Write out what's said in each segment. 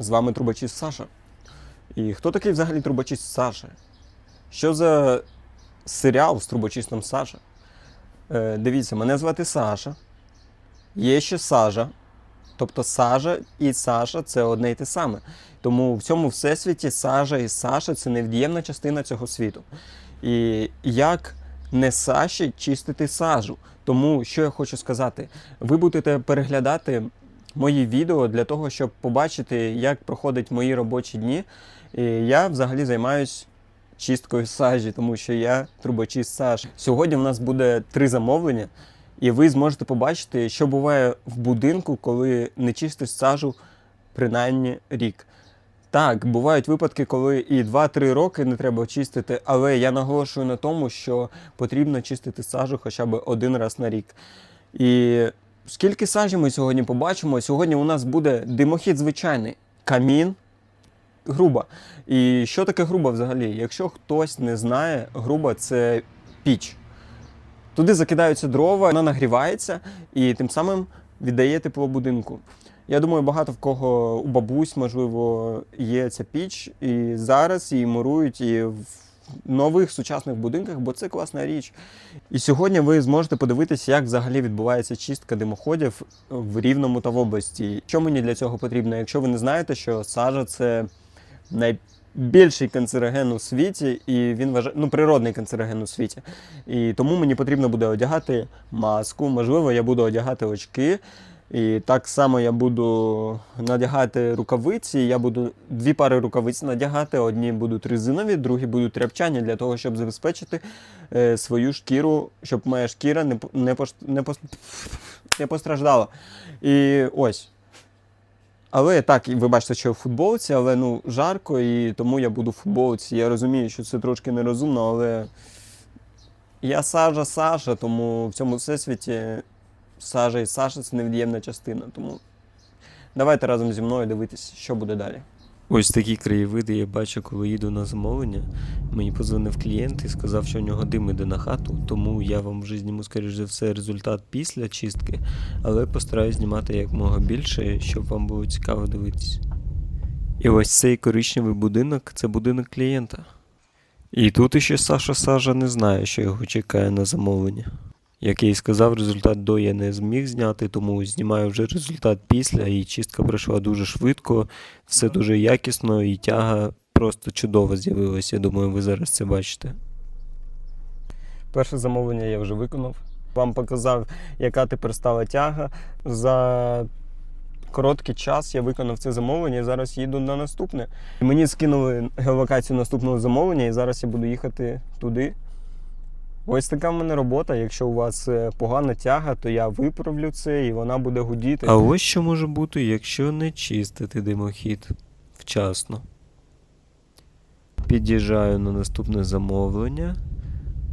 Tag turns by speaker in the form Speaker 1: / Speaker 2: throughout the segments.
Speaker 1: З вами трубочист Саша. І хто такий взагалі трубочист Саша? Що за серіал з трубочистом Саша? Е, дивіться, мене звати Саша. Є ще Сажа. Тобто Сажа і Саша це одне й те саме. Тому в цьому всесвіті Сажа і Саша це невід'ємна частина цього світу. І як не Саші чистити сажу. Тому що я хочу сказати, ви будете переглядати мої відео для того, щоб побачити, як проходять мої робочі дні. І я взагалі займаюсь чисткою сажі, тому що я трубочист саж. Сьогодні в нас буде три замовлення, і ви зможете побачити, що буває в будинку, коли не чистиш сажу принаймні рік. Так, бувають випадки, коли і 2-3 роки не треба чистити, але я наголошую на тому, що потрібно чистити сажу хоча б один раз на рік. І скільки сажі ми сьогодні побачимо? Сьогодні у нас буде димохід звичайний, камін, груба. І що таке груба взагалі? Якщо хтось не знає, груба це піч. Туди закидаються дрова, вона нагрівається і тим самим віддає тепло будинку. Я думаю, багато в кого у бабусь, можливо, є ця піч, і зараз її мурують і в нових сучасних будинках, бо це класна річ. І сьогодні ви зможете подивитися, як взагалі відбувається чистка димоходів в Рівному та в області. Що мені для цього потрібно? Якщо ви не знаєте, що сажа це найбільший канцероген у світі, і він вважає, ну, природний канцероген у світі. І тому мені потрібно буде одягати маску, можливо, я буду одягати очки. І так само я буду надягати рукавиці. Я буду дві пари рукавиць надягати. Одні будуть резинові, другі будуть тряпчані для того, щоб забезпечити е, свою шкіру, щоб моя шкіра не, не, пош- не, пос- не постраждала. І ось. Але так, і ви бачите, що в футболці, але ну жарко, і тому я буду в футболці. Я розумію, що це трошки нерозумно, але я Сажа Саша, тому в цьому всесвіті Сажа і Саша це невід'ємна частина. Тому давайте разом зі мною дивитися, що буде далі.
Speaker 2: Ось такі краєвиди я бачу, коли їду на замовлення. Мені позвонив клієнт і сказав, що у нього дим іде на хату, тому я вам вже зніму, скоріш за все, результат після чистки, але постараюсь знімати якмога більше, щоб вам було цікаво дивитися. І ось цей коричневий будинок це будинок клієнта. І тут іще Саша Сажа не знає, що його чекає на замовлення. Як я і сказав, результат до я не зміг зняти, тому знімаю вже результат після, і чистка пройшла дуже швидко, все дуже якісно, і тяга просто чудово з'явилася. Я думаю, ви зараз це бачите.
Speaker 1: Перше замовлення я вже виконав. Вам показав, яка тепер стала тяга. За короткий час я виконав це замовлення і зараз їду на наступне. Мені скинули геолокацію наступного замовлення, і зараз я буду їхати туди. Ось така в мене робота. Якщо у вас е, погана тяга, то я виправлю це і вона буде гудіти.
Speaker 2: А ось що може бути, якщо не чистити димохід вчасно. Під'їжджаю на наступне замовлення.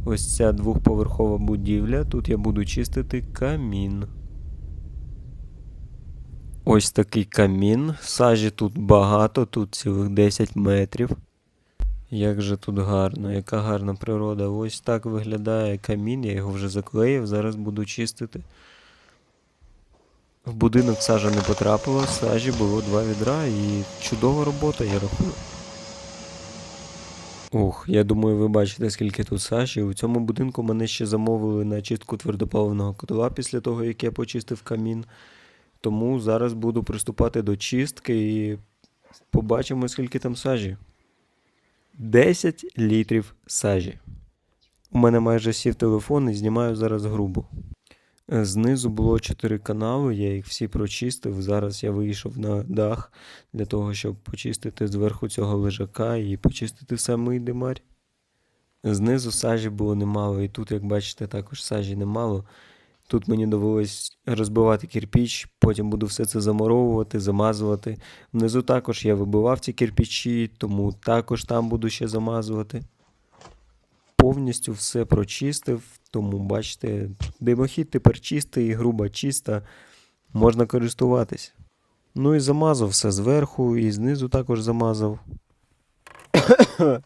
Speaker 2: Ось ця двохповерхова будівля. Тут я буду чистити камін. Ось такий камін. Сажі тут багато, тут цілих 10 метрів. Як же тут гарно, яка гарна природа. Ось так виглядає камін, я його вже заклеїв, зараз буду чистити. В будинок сажа не потрапила, сажі було два відра і чудова робота, я рахую. Ух, я думаю, ви бачите, скільки тут сажі. У цьому будинку мене ще замовили на чистку твердопаливного котла після того, як я почистив камін. Тому зараз буду приступати до чистки і побачимо, скільки там сажі. 10 літрів сажі. У мене майже сів телефон і знімаю зараз грубо. Знизу було 4 канали, я їх всі прочистив. Зараз я вийшов на дах для того, щоб почистити зверху цього лежака і почистити самий димарь. Знизу сажі було немало, і тут, як бачите, також сажі немало. Тут мені довелось розбивати кирпіч, потім буду все це замуровувати, замазувати. Внизу також я вибивав ці кирпичі, тому також там буду ще замазувати. Повністю все прочистив, тому бачите, димохід тепер чистий, груба чиста, можна користуватись. Ну і замазав все зверху, і знизу також замазав.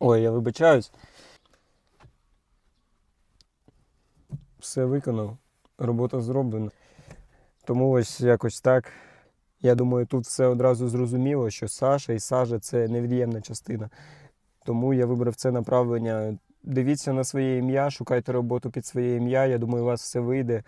Speaker 1: Ой, я вибачаюсь. Все виконав, робота зроблена. Тому ось якось так. Я думаю, тут все одразу зрозуміло, що Саша і Сажа це невід'ємна частина. Тому я вибрав це направлення. Дивіться на своє ім'я, шукайте роботу під своє ім'я. Я думаю, у вас все вийде.